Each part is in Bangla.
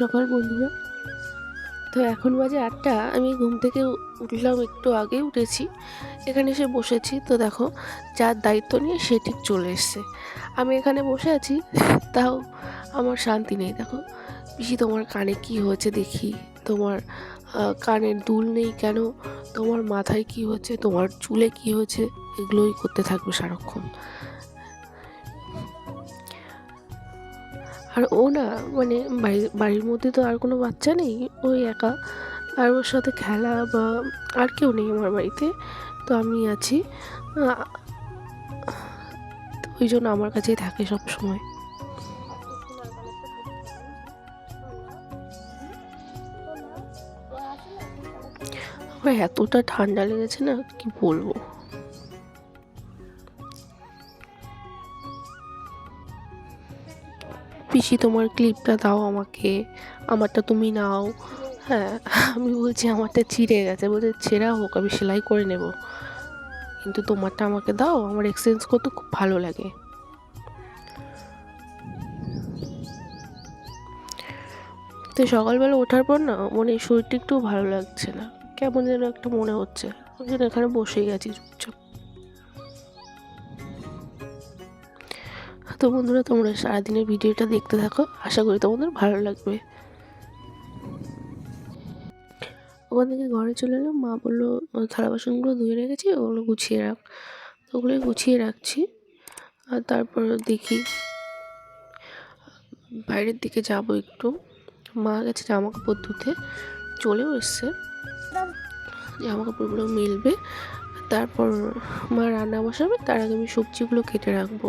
সকাল, বন্ধুরা। তো এখন বাজে আটটা। আমি ঘুম থেকে উঠলাম একটু আগে, উঠেছি। এখানে এসে বসেছি। তো দেখো, যার দায়িত্ব নিয়ে সে ঠিক চলে এসছে। আমি এখানে বসে আছি, তাও আমার শান্তি নেই। দেখো, পিসি তোমার কানে কি হয়েছে দেখি। তোমার কানের দুল নেই কেন? তোমার মাথায় কি হচ্ছে? তোমার চুলে কি হয়েছে? এগুলোই করতে থাকবে সারাক্ষণ। আর ও না মানে বাড়ির বাড়ির মধ্যে তো আর কোনো বাচ্চা নেই ওই একা। আর ওর সাথে খেলা বা আর কেউ নেই আমার বাড়িতে, তো আমি আছি। ওই জন্য আমার কাছেই থাকে সব সময়। আমার এতটা ঠান্ডা লেগেছে না, কি বলব? পিসি তোমার ক্লিপটা দাও আমাকে। আমারটা তুমি নাও। হ্যাঁ আমি বলছি, আমারটা ছিঁড়ে গেছে। বলছে, ছেঁড়া হোক, আমি সেলাই করে নেব। কিন্তু তোমারটা আমাকে দাও, আমার এক্সচেঞ্জ করতে খুব ভালো লাগে। তো সকালবেলা ওঠার পর না, মনে শরীরটা একটু ভালো লাগছে না। কেমন যেন একটা মনে হচ্ছে। ওই জন্য এখানে বসেই গেছি চুপচাপ। তো বন্ধুরা, তোমরা সারাদিনের ভিডিওটা দেখতে থাকো। আশা করি তোমাদের ভালো লাগবে। ওখান থেকে ঘরে চলে এলাম মা বলল থালা বাসনগুলো ধুয়ে রেখেছি, ওগুলো গুছিয়ে রাখ। তো ওগুলোই গুছিয়ে রাখছি। আর তারপর দেখি, বাইরের দিকে যাব একটু। মা গেছে জামা কাপড় ধুতে, চলেও এসছে। জামা কাপড়গুলো মেলবে, তারপর মা রান্না বসাবে, তার আগে আমি সবজিগুলো কেটে রাখব।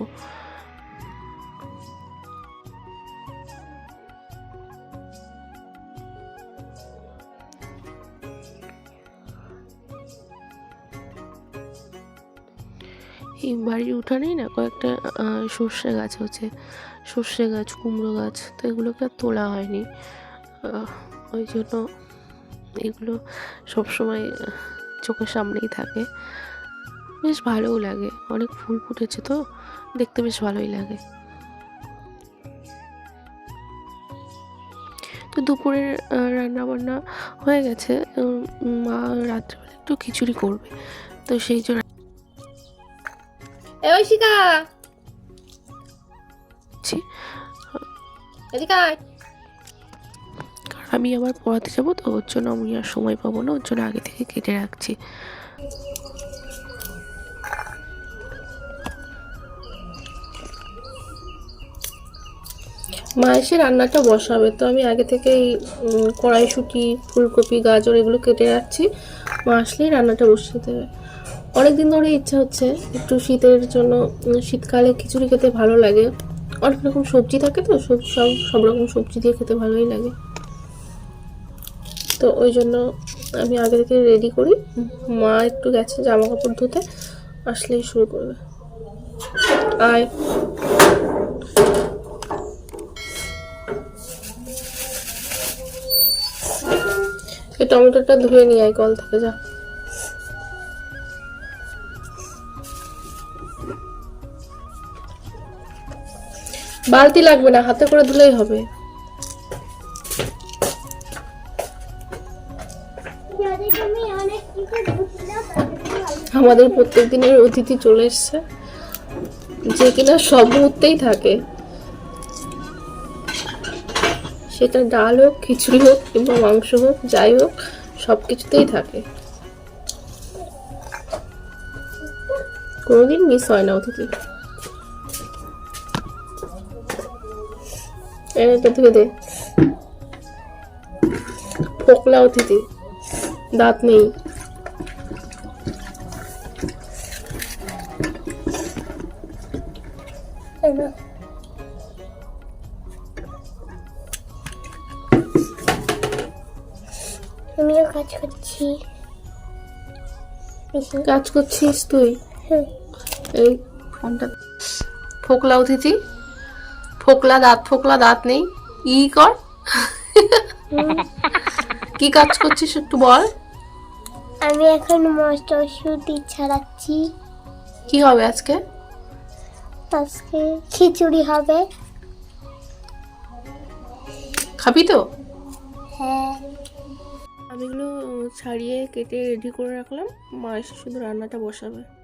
এই বাড়ির উঠানেই না কয়েকটা সর্ষে গাছ হচ্ছে। সর্ষে গাছ, কুমড়ো গাছ, তো এগুলোকে আর তোলা হয়নি। ওই জন্য এগুলো সবসময় চোখের সামনেই থাকে। বেশ ভালোও লাগে। অনেক ফুল ফুটেছে তো, দেখতে বেশ ভালোই লাগে। তো দুপুরের রান্না বান্না হয়ে গেছে। মা রাত্রেবেলা একটু খিচুড়ি করবে। তো সেই জন্য এ ঐশিকা রাখছি এদিকে আয়। কারণ আমি আবার পড়াতে যাব তো ওর জন্য আমি আর সময় পাবো না ওর জন্য আগে থেকে কেটে রাখছি। মা এসে রান্নাটা বসাবে তো আমি আগে থেকেই কড়াইশুঁটি ফুলকপি গাজর এগুলো কেটে রাখছি। মা আসলেই রান্নাটা বসিয়ে দেবে। অনেক দিন ধরে ইচ্ছা হচ্ছে একটু শীতের জন্য শীতকালে খিচুড়ি খেতে ভালো লাগে। অনেক রকম সবজি থাকে তো, সব সব সব রকম সবজি দিয়ে খেতে ভালোই লাগে। তো ওই জন্য আমি আগে থেকে রেডি করি। মা একটু গেছে জামা কাপড় ধুতে, আসলেই শুরু করবে। আয়। এই টমেটোটা ধুয়ে নিয়ে আয় কল থেকে, যা। বালতি লাগবে না, হাতে করে ধুলেই হবে। আমাদের প্রত্যেক দিনের অতিথি চলে এসছে, যে কিনা সব মুহূর্তেই থাকে। সেটা ডাল হোক, খিচুড়ি হোক কিংবা মাংস হোক, যাই হোক, সব কিছুতেই থাকে। কোনোদিন মিস হয় না অতিথি। এটা থেকে দে ফোকলা অতিথি। দাঁত নেই। আমিও কাজ করছি। কাজ করছিস তুই? হ্যাঁ। এই ফোনটা ফোকলা অতিথি? ফোকলা দাঁত ফোকলা দাঁত নেই। ই কর। কি কাজ করছিস একটু বল। আমি এখন মটরশুঁটি ছাড়াচ্ছি। কি হবে আজকে? আজকে খিচুড়ি হবে। খাবি তো? হ্যাঁ। আমি এগুলো ছাড়িয়ে কেটে রেডি করে রাখলাম। মা এসে শুধু রান্নাটা বসাবে।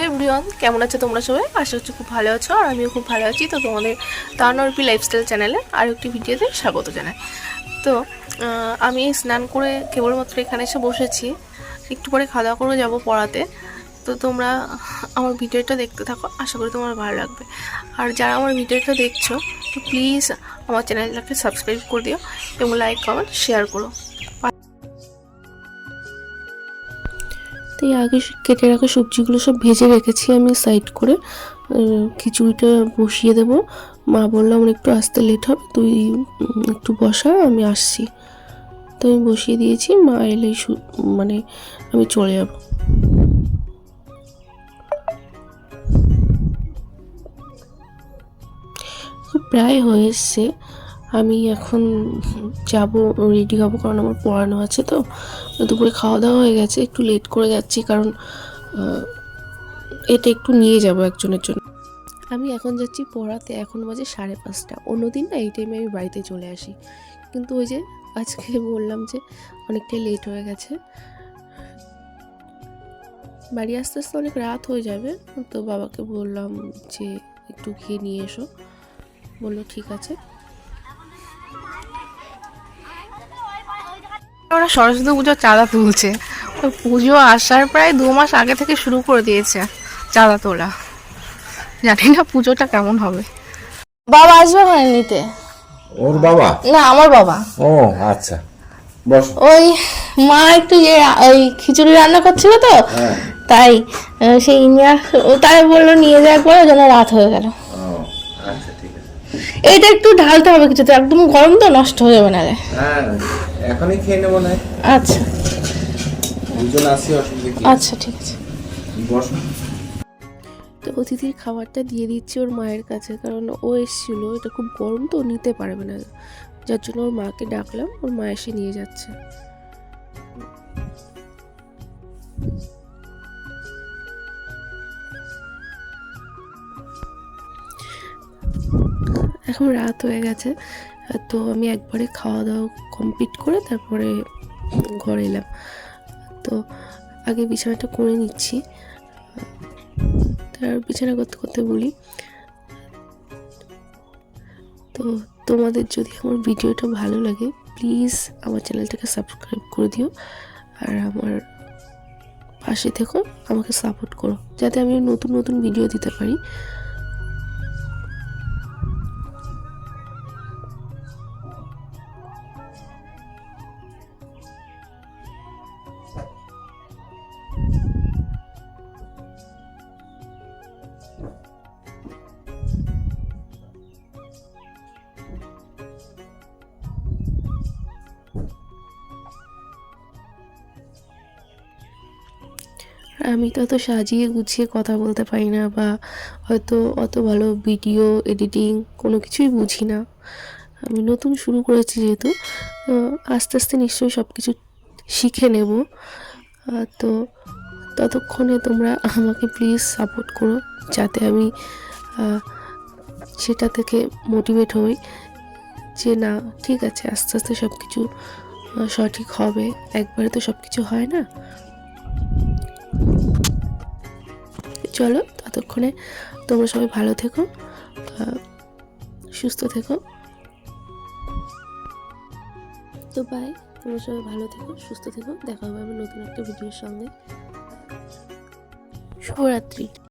এভরিওয়ান, কেমন আছো তোমরা সবাই? আশা করছি খুব ভালো আছো আর আমিও খুব ভালো আছি। তো তোমাদের তানরপি লাইফস্টাইল চ্যানেলে আর একটি ভিডিওতে স্বাগত জানাই। তো আমি স্নান করে কেবলমাত্র এখানে এসে বসেছি। একটু পরে খাওয়া দাওয়া করে যাব পড়াতে। তো তোমরা আমার ভিডিওটা দেখতে থাকো, আশা করি তোমার ভালো লাগবে। আর যারা আমার ভিডিওটা দেখছ, তো প্লিজ আমার চ্যানেলটাকে সাবস্ক্রাইব করে দিও এবং লাইক কমেন্ট শেয়ার করো। তো এই আগে কেটে রাখা সবজিগুলো সব ভেজে রেখেছি আমি সাইড করে। খিচুড়িটা বসিয়ে দেব। মা বলল, আমার একটু আসতে লেট হবে, তুই একটু বসা, আমি আসছি। তো আমি বসিয়ে দিয়েছি, মা এলেই শু- মানে আমি চলে যাব। প্রায় হয়ে এসছে আমি এখন যাব রেডি হব কারণ আমার পড়ানো আছে তো। দুপুরে খাওয়া দাওয়া হয়ে গেছে, একটু লেট করে যাচ্ছি কারণ এটা একটু নিয়ে যাব একজনের জন্য। আমি এখন যাচ্ছি পড়াতে, এখন বাজে সাড়ে পাঁচটা। অন্যদিন না এই টাইমে আমি বাড়িতে চলে আসি। কিন্তু ওই যে আজকে বললাম যে অনেকটাই লেট হয়ে গেছে। বাড়ি আস্তে আস্তে অনেক রাত হয়ে যাবে, তো বাবাকে বললাম যে একটু খেয়ে নিয়ে এসো। বলল, ঠিক আছে। ওরা সরস্বতী পুজোর চাঁদা তুলছে। তো পুজো আসার প্রায় দু মাস আগে থেকে শুরু করে দিয়েছে চাঁদা তোলা। জানি না পুজোটা কেমন হবে। বাবা আসবে ওখানে নিতে? ওর বাবা? না আমার বাবা। ও আচ্ছা। বস। ওই মা একটু ইয়ে ওই খিচুড়ি রান্না করছিল তো। হ্যাঁ। তাই সেই নিয়ে তাই বলল নিয়ে যাওয়ার পরে যেন রাত হয়ে গেল। এইটা একটু ঢালতে হবে কিছুতে একদম গরম তো নষ্ট হয়ে যাবে নালে হ্যাঁ এখনই খেয়ে নেব না। আচ্ছা। দুজন আসি অসুবিধা কি? আচ্ছা ঠিক আছে। বস। তো অতিথির খাবারটা দিয়ে দিচ্ছি ওর মায়ের কাছে কারণ ও এসেছিল এটা খুব গরম তো নিতে পারবে না। যার জন্য ওর মাকে ডাকলাম ওর মা এসে নিয়ে যাচ্ছে। এখন রাত হয়ে গেছে, তো আমি একবারে খাওয়া দাওয়া কমপ্লিট করে তারপরে ঘরে এলাম। তো আগে বিছানাটা করে নিচ্ছি। তার বিছানা করতে করতে বলি, তো তোমাদের যদি আমার ভিডিওটা ভালো লাগে প্লিজ আমার চ্যানেলটাকে সাবস্ক্রাইব করে দিও। আর আমার পাশে থেকো আমাকে সাপোর্ট করো, যাতে আমি নতুন নতুন ভিডিও দিতে পারি। আমি তো অত সাজিয়ে গুছিয়ে কথা বলতে পারি না বা হয়তো অত ভালো ভিডিও, এডিটিং কোনো কিছুই বুঝি না। আমি নতুন শুরু করেছি যেহেতু আস্তে আস্তে নিশ্চয়ই সব কিছু শিখে নেব। তো ততক্ষণে তোমরা আমাকে প্লিজ সাপোর্ট করো, যাতে আমি সেটা থেকে মোটিভেট হই যে না, ঠিক আছে, আস্তে আস্তে সব কিছু সঠিক হবে। একবারে তো সব কিছু হয় না। চলো ততক্ষণে তোমরা সবাই ভালো থেকো সুস্থ থেকো। তো বাই তোমরা সবাই ভালো থেকো, সুস্থ থেকো। দেখা হবে আমি নতুন একটা ভিডিওর সঙ্গে। শুভরাত্রি।